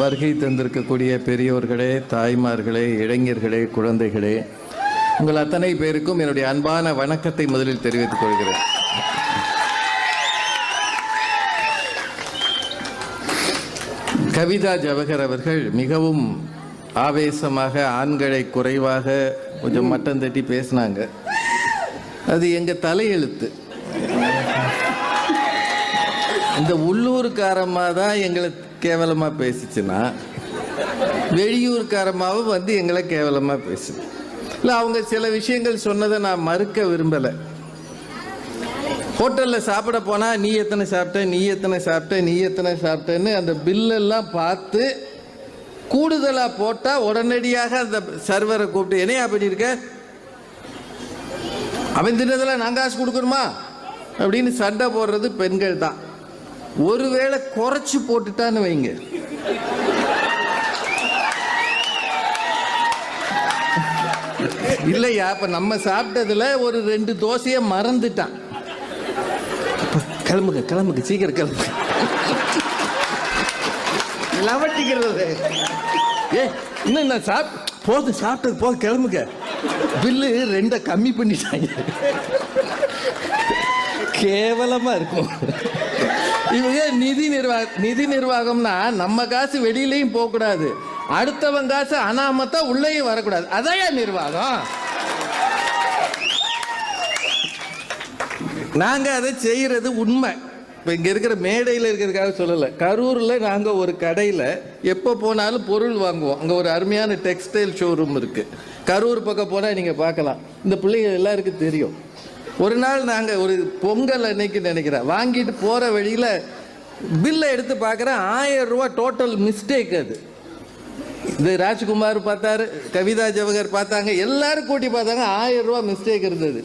வருகை தந்திருக்கக்கூடிய பெரியோர்களே தாய்மார்களே இளைஞர்களே குழந்தைகளே உங்கள் அத்தனை பேருக்கும் என்னுடைய அன்பான வணக்கத்தை முதலில் தெரிவித்துக் கொள்கிறேன். கவிதா ஜவஹர் அவர்கள் மிகவும் ஆவேசமாக ஆண்களை குறைவாக கொஞ்சம் மட்டம் தட்டி பேசினாங்க. அது எங்க தலையெழுத்து. இந்த உள்ளூர்காரமாக தான் எங்களை கேவலமாக பேசிச்சுன்னா வெளியூர்காரமாகவும் வந்து எங்களை கேவலமாக பேசுது. இல்லை அவங்க சில விஷயங்கள் சொன்னதை நான் மறுக்க விரும்பலை. ஹோட்டலில் சாப்பிட போனால் நீ எத்தனை சாப்பிட்ட? நீ எத்தனை சாப்பிட்ட? நீ எத்தனை சாப்பிட்டேன்னு அந்த பில்லெல்லாம் பார்த்து கூடுதலாக போட்டால் உடனடியாக அந்த சர்வரை கூப்பிட்டு என்னையா பண்ணியிருக்க அவன் தின்னதெல்லாம் நான் காசு கொடுக்கணுமா? அப்படின்னு சண்டை போடுறது பெண்கள் தான் ஒருவேளை குறைச்சி போட்டுட்டான்னு வைங்க. இல்லையா இப்ப நம்ம சாப்பிட்டதுல ஒரு ரெண்டு தோசையை மறந்துட்டான். கிளம்புங்க கிளம்புங்க சீக்கிரம் கிளம்புங்க. லவட்டிக்கிறது. ஏ இன்னும் நான் சாப் போதும் சாப்பிட்டது போதும் கிளம்புங்க. பில்லு ரெண்டை கம்மி பண்ணிட்டாங்க. கேவலமா இருக்கும். இவங்க நிதி நிர்வாக நிதி நிர்வாகம்னா நம்ம காசு வெளியிலையும் போகக்கூடாது. அடுத்தவன் காசு அனாமத்தா உள்ளேயும் வரக்கூடாது. அதான் நிர்வாகம்? நாங்க அதை செய்யறது உண்மை. இப்போ இங்க இருக்கிற மேடையில் இருக்கிறதுக்காக சொல்லலை. கரூர்ல நாங்க ஒரு கடையில எப்போ போனாலும் பொருள் வாங்குவோம். அங்க ஒரு அருமையான டெக்ஸ்டைல் ஷோரூம் இருக்கு. கரூர் பக்கம் போனா நீங்க பார்க்கலாம். இந்த பிள்ளைங்க எல்லாருக்கும் தெரியும். ஒரு நாள் நாங்கள் ஒரு பொங்கல் அன்னைக்கு நினைக்கிறேன். வாங்கிட்டு போகிற வழியில் பில்லை எடுத்து பார்க்குறேன் ஆயிரம் ரூபா டோட்டல் மிஸ்டேக் அது. இது ராஜ்குமார் பார்த்தாரு கவிதா ஜவஹர் பார்த்தாங்க எல்லாரும் கூட்டி பார்த்தாங்க ஆயிரம் ரூபா மிஸ்டேக் இருந்தது.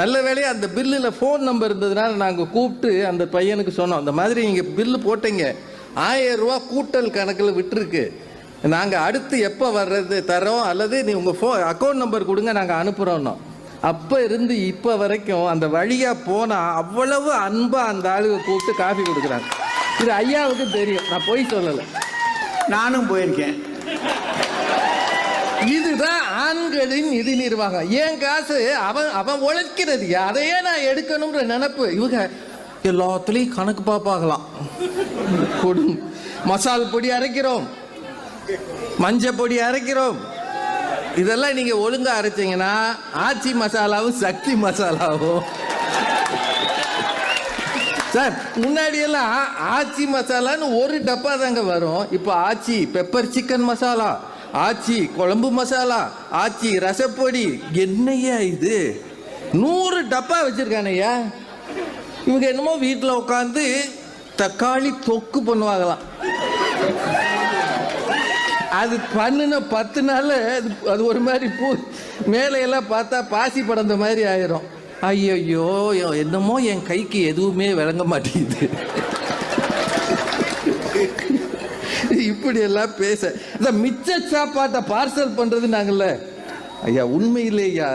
நல்ல வேலையாக அந்த பில்லில் ஃபோன் நம்பர் இருந்ததுனால நாங்கள் கூப்பிட்டு அந்த பையனுக்கு சொன்னோம் அந்த மாதிரி நீங்கள் பில்லு போட்டீங்க. ஆயிரம் ரூபா கூட்டல் கணக்கில் விட்டுருக்கு. நாங்கள் அடுத்து எப்போ வர்றது தரோம் அல்லது நீ உங்கள் ஃபோ அக்கௌண்ட் நம்பர் கொடுங்க நாங்கள் அனுப்புகிறோன்னோம் அப்போ இருந்து இப்போ வரைக்கும் அந்த வழியாக போனால் அவ்வளவு அன்பாக அந்த ஆளுக கூப்பிட்டு காஃபி கொடுக்குறாங்க. இது ஐயாவுக்கு தெரியும். நான் போய் சொல்லலை. நானும் போயிருக்கேன். இதுதான் ஆண்களின் நிதி நிர்வாகம். என் காசு அவன் அவன் உழைக்கிறது? அதையே நான் எடுக்கணும்ன்ற நினப்பு. இவங்க எல்லாத்துலேயும் கணக்கு பார்ப்பாகலாம் கொடு. மசால் பொடி அரைக்கிறோம். மஞ்சள் பொடி அரைக்கிறோம். இதெல்லாம் நீங்க ஒழுங்கா அரைச்சிங்கன்னா ஆச்சி மசாலாவும் சக்தி மசாலாவும். சார் முன்னாடி எல்லாம் ஆச்சி மசாலான்னு ஒரு டப்பா தாங்க வரும். இப்போ ஆச்சி பெப்பர் சிக்கன் மசாலா ஆச்சி குழம்பு மசாலா ஆச்சி ரசப்பொடி. என்னையா இது? நூறு டப்பா வச்சிருக்கானையா இவங்க என்னமோ வீட்டில் உட்காந்து தக்காளி தொக்கு பண்ணுவாங்களாம். அது பண்ணின பத்து நாள் அது அது ஒரு மாதிரி பூ மேலையெல்லாம் பார்த்தா பாசி படந்த மாதிரி ஆயிரும். ஐயோ என்னமோ என் கைக்கு எதுவுமே விளங்க மாட்டேங்குது. இப்படி எல்லாம் பேச இந்த மிச்ச சாப்பாட்டை பார்சல் பண்றது நாங்கள்ல. ஐயா உண்மையிலேயா?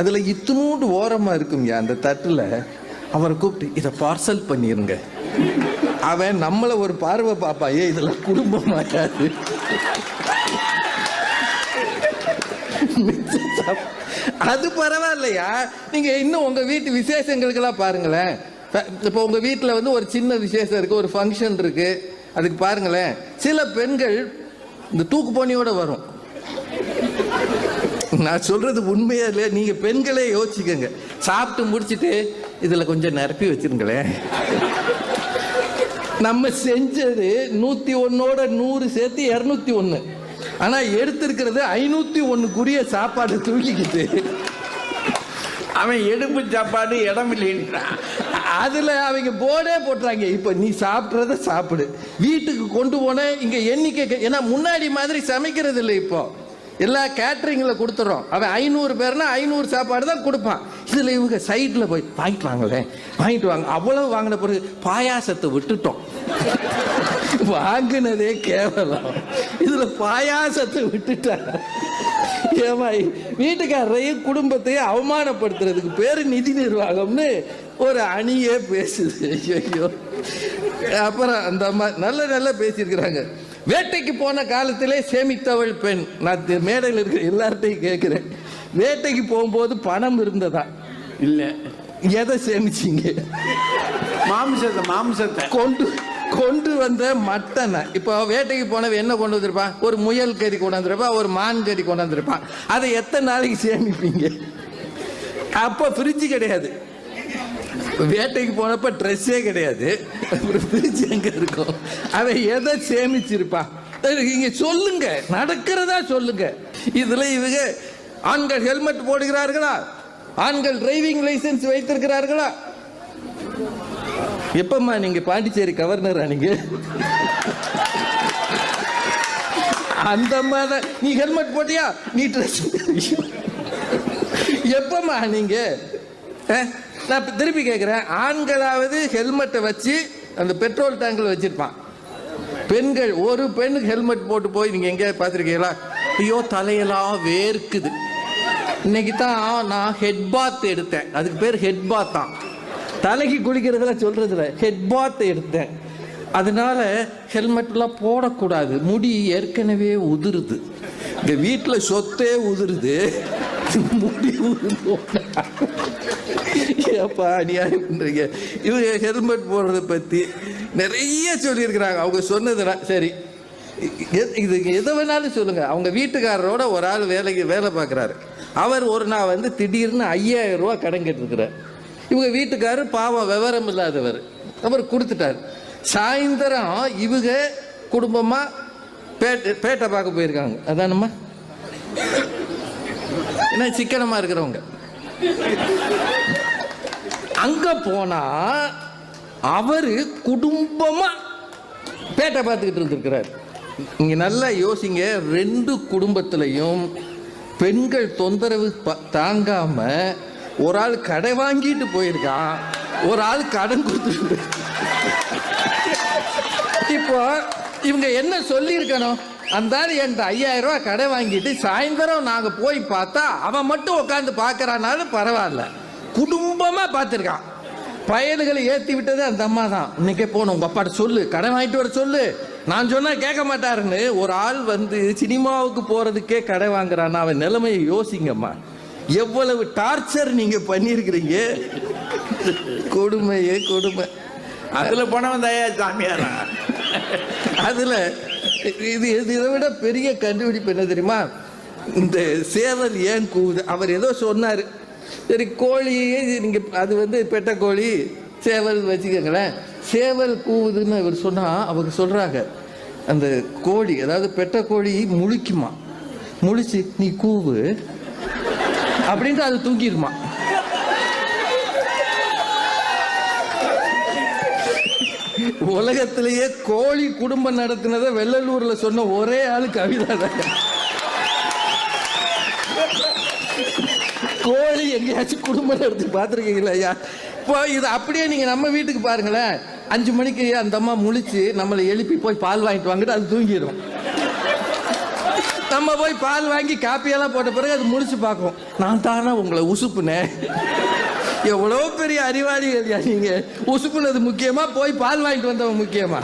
அதுல இத்தினூண்டு ஓரமா இருக்கும்யா அந்த தட்டுல. அவரை கூப்பிட்டு இதை பார்சல் பண்ணிருங்க. அவன் நம்மளை ஒரு பார்வை பாப்பா ஏ இதெல்லாம் குடும்பம் ஆகாது அது பரவாயில்லையா? நீங்க இன்னும் உங்க வீட்டு விசேஷங்களுக்கெல்லாம் பாருங்களேன். இப்போ உங்க வீட்டில் வந்து ஒரு சின்ன விசேஷம் இருக்கு ஒரு ஃபங்க்ஷன் இருக்கு. அதுக்கு பாருங்களேன். சில பெண்கள் இந்த தூக்கு போனியோட வரும். நான் சொல்றது உண்மையா இல்லையா? நீங்க பெண்களே யோசிச்சுக்கோங்க. சாப்பிட்டு முடிச்சுட்டு இதுல கொஞ்சம் நிரப்பி வச்சிருங்களேன். நம்ம செஞ்சது நூத்தி ஒன்னோட நூறு சேர்த்து இருநூத்தி ஒன்னு ஆனா எடுத்திருக்கிறது ஐநூத்தி ஒண்ணுக்குரிய சாப்பாடு தூக்கிக்கிட்டு. அவன் எடுப்பு சாப்பாடு இடம் இல்லைன்றான் அதுல அவங்க போர்டே போட்டுறாங்க. இப்ப நீ சாப்பிட்றத சாப்பிடு. வீட்டுக்கு கொண்டு போன இங்க எண்ணிக்கை ஏன்னா முன்னாடி மாதிரி சமைக்கிறது இல்லை இப்போ. எல்லா கேட்டரிங்ல கொடுத்துறோம். அவன் ஐநூறு பேர்னா ஐநூறு சாப்பாடு தான் கொடுப்பான். இதுல இவங்க சைட்ல போய் வாங்கிட்டு வாங்களேன். வாங்கிட்டு வாங்க. அவ்வளவு வாங்கின பிறகு பாயாசத்தை விட்டுட்டோம். வாங்கினதே கேவலம். இதுல பாயாசத்தை விட்டுட்டா. ஏமா வீட்டுக்காரரையும் குடும்பத்தையும் அவமானப்படுத்துறதுக்கு பேரு நிதி நிர்வாகம்னு ஒரு அணியே பேசுது. ஐயோ அப்புறம் அந்த அம்மா நல்ல நல்லா பேசியிருக்கிறாங்க. வேட்டைக்கு போன காலத்திலே சேமித்தவள் பெண். நான் மேடையில் இருக்கிற எல்லார்ட்டையும் கேட்கிறேன். வேட்டைக்கு போகும்போது பணம் இருந்ததா? இல்ல. எதை சேமிச்சீங்க? மாம்சத்தை மாம்சத்தை. கொண்டு கொண்டு வந்த மட்டனை. இப்போ வேட்டைக்கு போனவன் என்ன கொண்டு வந்திருப்பான் ஒரு முயல் கறி கொண்டாந்துருப்பா ஒரு மான் கறி கொண்டாந்துருப்பான் அதை எத்தனை நாளைக்கு சேமிப்பீங்க? அப்போ ஃப்ரிட்ஜ் கிடையாது. வேட்டைக்கு போனப்ப ட்ரெஸ்ஸே கிடையாது. ஒரு ஃப்ரிட்ஜ் எங்க இருக்கும்? அவன் எதை சேமிச்சிருப்பான் இங்க சொல்லுங்க. நடக்கிறதா சொல்லுங்க. இதுல இவங்க ஆண்கள் ஹெல்மெட் போடுகிறார்களா? ஆண்கள் டிரைவிங் லைசென்ஸ் வைத்திருக்கிறார்களா? எப்பம்மா நீங்க பாண்டிச்சேரி கவர்னரா நீங்க? அந்த அம்மா தான் நீ ஹெல்மெட் போட்டியா? நீ ட்ரெஸ் எப்பம்மா நீங்க? நான் திருப்பி கேட்குறேன் ஆண்களாவது ஹெல்மெட்டை வச்சு அந்த பெட்ரோல் டேங்கில் வச்சிருப்பான். பெண்கள் ஒரு பெண்ணுக்கு ஹெல்மெட் போட்டு போய் நீங்க எங்கேயாவது பார்த்துருக்கீங்களா? ஐயோ தலையெல்லாம் வேர்க்குது. இன்னைக்கு தான் நான் ஹெட் பாத் எடுத்தேன். அதுக்கு பேர் ஹெட் பாத் தான். தலைக்கு குளிக்கிறதுல சொல்றதுல ஹெட் பாத் எடுத்தேன். அதனால ஹெல்மெட்லாம் போடக்கூடாது. முடி ஏற்கனவே உதிருது. இந்த வீட்டில் சொத்தே உதிருது. முடி உதிர்ந்து ஏப்பா அநியாயம் பண்ணுறீங்க இவங்க ஹெல்மெட் போடுறத பற்றி நிறைய சொல்லியிருக்கிறாங்க. அவங்க சொன்னதுனா சரி. இது எதை வேணாலும் சொல்லுங்க. அவங்க வீட்டுக்காரரோட ஒரு ஆள் வேலைக்கு வேலை பார்க்குறாரு. அவர் ஒரு நாள் வந்து திடீர்னு ஐயாயிரம் ரூபா கடன் கேட்டுருக்கிறார். இவங்க வீட்டுக்காரர் பாவம் விவரம் இல்லாதவர். அவர் கொடுத்துட்டார். சாயந்தரம் இவங்க குடும்பமாக பேட்டை பேட்டை பார்க்க போயிருக்காங்க. அதானம்மா? என்ன சிக்கனமாக இருக்கிறவங்க. அங்கே போனா அவர் குடும்பமாக பேட்டை பார்த்துக்கிட்டு இருந்திருக்கிறார். நீங்க நல்லா யோசிங்க. ரெண்டு குடும்பத்திலையும் பெண்கள் தொந்தரவு ப- தாங்காம ஒரு ஆள் கடை வாங்கிட்டு போயிருக்கான் ஒரு ஆள் கடன் கொடுத்துட்டு. இப்போ இவங்க என்ன சொல்லியிருக்கணும்? அந்த ஆள் என்கிட்ட ஐயாயிரம் ரூபாய் கடை வாங்கிட்டு சாயந்தரம் நாங்கள் போய் பார்த்தா அவன் மட்டும் உட்காந்து பார்க்கறானாலும் பரவாயில்ல. குடும்பமா பார்த்துருக்கான். பயல்களை ஏற்றி விட்டது அந்த அம்மா தான். இன்னைக்கே போகணும். உங்க அப்பாட்ட சொல்லு. கடை வாங்கிட்டு வர சொல்லு. நான் சொன்னா கேட்க மாட்டாருன்னு ஒரு ஆள் வந்து சினிமாவுக்கு போறதுக்கே கடை வாங்குறான்னா அவன் நிலைமையை யோசிங்கம்மா. எவ்வளவு டார்ச்சர் நீங்க பண்ணியிருக்கிறீங்க? கொடுமையே கொடுமை. அதுல போனவன் தயா சாமியாரா? அதுல இது இது விட பெரிய கண்டுபிடிப்பு என்ன தெரியுமா? இந்த சேவல் ஏன் கூவுது? அவர் ஏதோ சொன்னார். சரி கோழியே நீங்க அது வந்து பெட்ட கோழி சேவல் வச்சுக்கோங்களேன். சேவல் கூவுதுன்னு இவர் சொன்னா அவங்க சொல்றாங்க அந்த கோழி அதாவது பெட்ட கோழி முழிக்குமா? முழிச்சு நீ கூவு. அப்படின்ட்டு அது தூக்கிருமா உலகத்திலேயே கோழி குடும்பம் நடத்தினதை வெள்ளலூர்ல சொன்ன ஒரே ஆளு கவிதா தான் கோழி எங்கேயாச்சும் குடும்பம் நடத்தி பார்த்துருக்கீங்களா ஐயா? இப்போ இது அப்படியே நீங்க நம்ம வீட்டுக்கு பாருங்களேன். அஞ்சு மணிக்கு அந்த அம்மா முழிச்சு நம்மளை எழுப்பி போய் பால் வாங்கிட்டு வாங்கிட்டு அது தூங்கிடும் நம்ம போய் பால் வாங்கி காப்பியெல்லாம் போட்ட பிறகு அது முடிச்சு பார்க்கும் நான் தானே உங்களை உசுப்புனேன். எவ்வளோ பெரிய அறிவாளிகள் நீங்கள் நீங்க. உசுப்புனது முக்கியமா போய் பால் வாங்கிட்டு வந்தவன் முக்கியமா?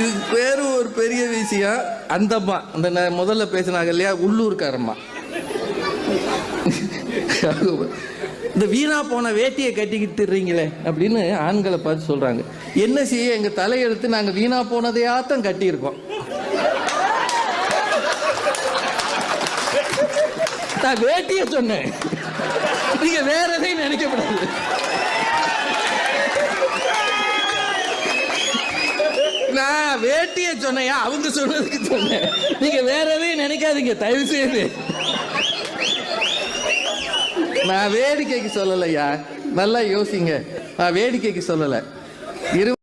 இது பேர் ஒரு பெரிய விஷயம். அந்தம்மா அந்த நான் முதல்ல பேசினாங்க இல்லையா? உள்ளூர்காரம்மா. இந்த வீணா போன வேட்டியை கட்டிக்கிட்டுறீங்களே அப்படின்னு ஆண்களை பார்த்து சொல்றாங்க. என்ன செய்ய எங்க தலையெழுத்து நாங்க வீணா போனதையாத்தான் கட்டியிருக்கோம். நான் வேட்டிய சொன்னேன். நீங்க வேற எதையும் நினைக்கப்படாது நான் வேட்டிய சொன்னையா அவங்க சொன்னதுக்கு சொன்னேன். நீங்க வேற எதையும் நினைக்காதீங்க தயவு செய்து. நான் வேடிக்கைக்கு சொல்லலையா? நல்லா யோசிங்க. நான் வேடிக்கைக்கு சொல்லலை. இரு